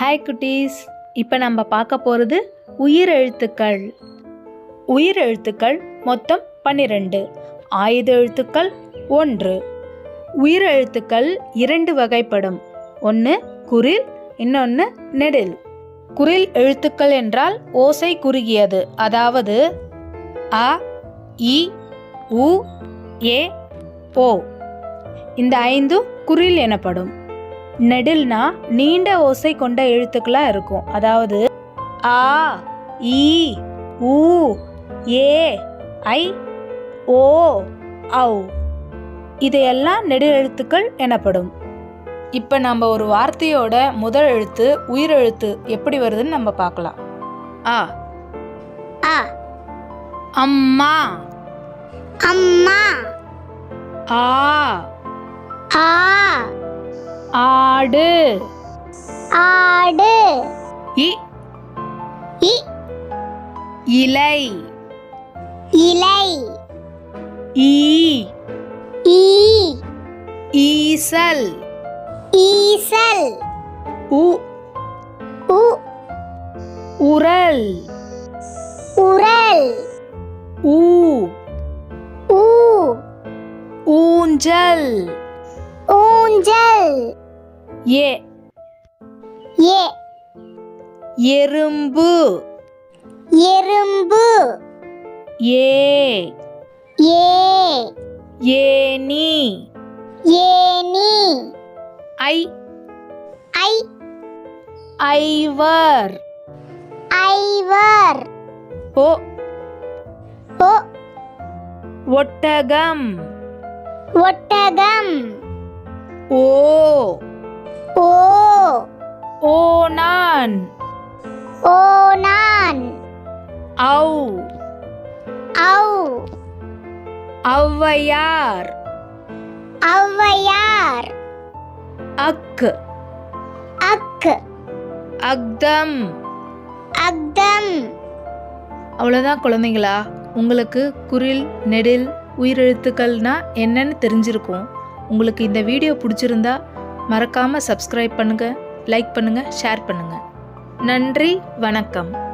Hi குட்டீஸ். இப்போ நம்ம பார்க்க போகிறது உயிர் எழுத்துக்கள் உயிர் எழுத்துக்கள் மொத்தம் பன்னிரெண்டு. ஆயுத எழுத்துக்கள் ஒன்று. உயிர் எழுத்துக்கள் இரண்டு வகைப்படும். ஒன்று குரில் இன்னொன்று நெடில். குரில் எழுத்துக்கள் என்றால் ஓசை குறுகியது. அதாவது அ இ உ ஏ ஓ. இந்த ஐந்தும் குரில் எனப்படும். நெடில்னா நீண்ட ஓசை கொண்ட எழுத்துக்களா இருக்கும். அதாவது ஆ ஈ ஊ ஏ ஐ ஓ ஔ. இதையெல்லாம் நெடில் எழுத்துக்கள் எனப்படும். இப்போ நம்ம ஒரு வார்த்தையோட முதல் எழுத்து உயிரெழுத்து எப்படி வருதுன்னு நம்ம பார்க்கலாம். ஆ. அ அம்மா. அம்மா. ஆ. ஆ. ஆடு. ஆடு. இ. இ. இலை. இலை. ஈ. ஈ. ஈசல். ஈசல். உ. உ. உரல். உரல். ஊ. ஊ. ஊஞ்சல். ஊஞ்சல். ஏ. ஏ. எறும்பு. எறும்பு. ஏ. ஏ. ஏனி ஏனி ஐ. ஐ. ஐவர். ஐவர். ஓ. ஒ ஒட்டகம். ஒட்டகம். ஓ ஓ. ஓனான் ஓனான் ஔ ஔ ஔவையார். ஔவையார். அக் அக் அக்தம் அக்தம் அவ்வளோதான் குழந்தைங்களா உங்களுக்கு குரில் நெடில் உயிரெழுத்துக்கள்னா என்னன்னு தெரிஞ்சிருக்கும். உங்களுக்கு இந்த வீடியோ பிடிச்சிருந்தா மறக்காமல் சப்ஸ்கிரைப் பண்ணுங்கள் லைக் பண்ணுங்கள் ஷேர் பண்ணுங்கள் நன்றி வணக்கம்.